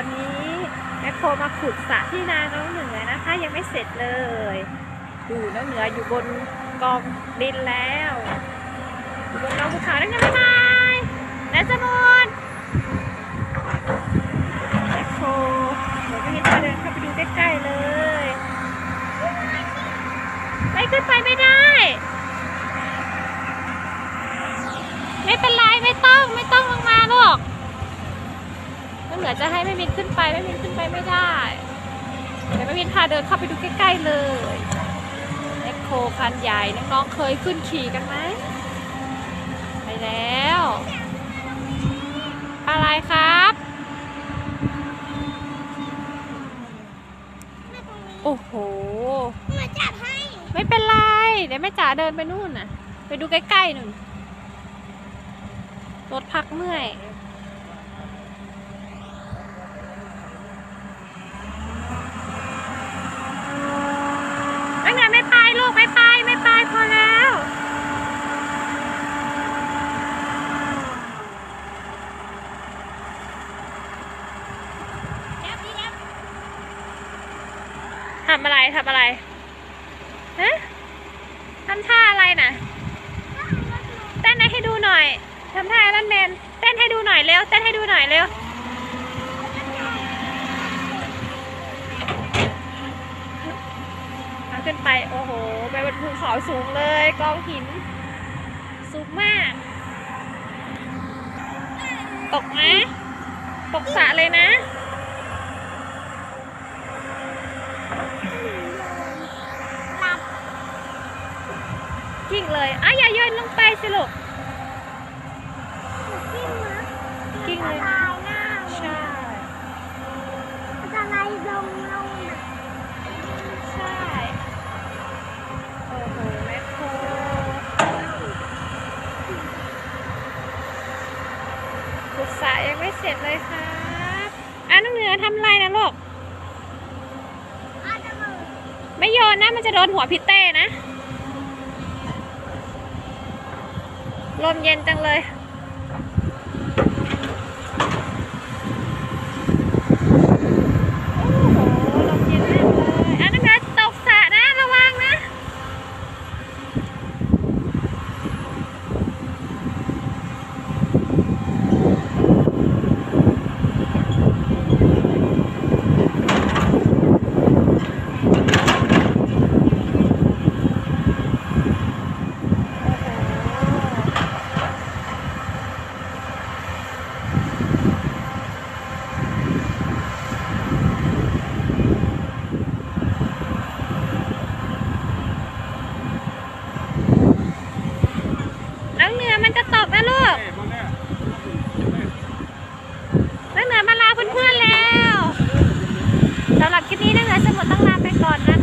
วันนี้แมคโครมาขุดสระที่นาน้องเหนือนะคะ ยังไม่เสร็จเลยดูน้องเหนืออยู่บนกองดินแล้วอยู่บนกองภูเขาแล้วไงบ๊ายบายและสมุนแมคโครเดี๋ยวพี่จะเดินเข้าไปดูใกล้ๆเลยไม่ขึ้นไปไม่ได้ ไม่เป็นไรไม่ต้องไม่ต้องลงมาหรอกน้อง เหนือจะให้แม่มินขึ้นไปแม่มินขึ้นไปไม่ได้เดี๋ยวแม่มินพาเดินเข้าไปดูใกล้ๆเลยแมคโครคันใหญ่น้องๆเคยขึ้นขี่กันไหมไปแล้วอะไรครับโอ้โหมาจับให้ไม่เป็นไร เดี๋ยวแม่จ๋าเดินไปนู่นน่ะ ไปดูใกล้ๆนู่นรถพักเมื่อย ไม่ไงนไม่ไปลูกไม่ไปไม่ไปพอแล้ว เดี๋ยวพี่เดี๋ยว ทำอะไรทำอะไรฮะทำท่าอะไรน่ะเต้นให้ดูหน่อยทำท่าไอรอนแมนเต้นให้ดูหน่อยเร็วเต้นให้ดูหน่อยเร็วเอาขึ้นไปโอ้โหไปบนภูเขาสูงเลยกองหิน สูงมาก ตกไหมตกสะเลยนะ กิ่งเลยอะอย่าโยนลงไปสิลูกกิ้งนะกิ้งเลยตายหน้าใช่มันจะไล่ลงลงนะใช่โอ้โหแมคโครขุดสระยังไม่เสร็จเลยครับอะน้องเหนือทำอะไรนะลูกอาจจะมือไม่โยนนะมันจะโดนหัวพี่เต้นะ ลมเย็นจังเลย ก่อนนะ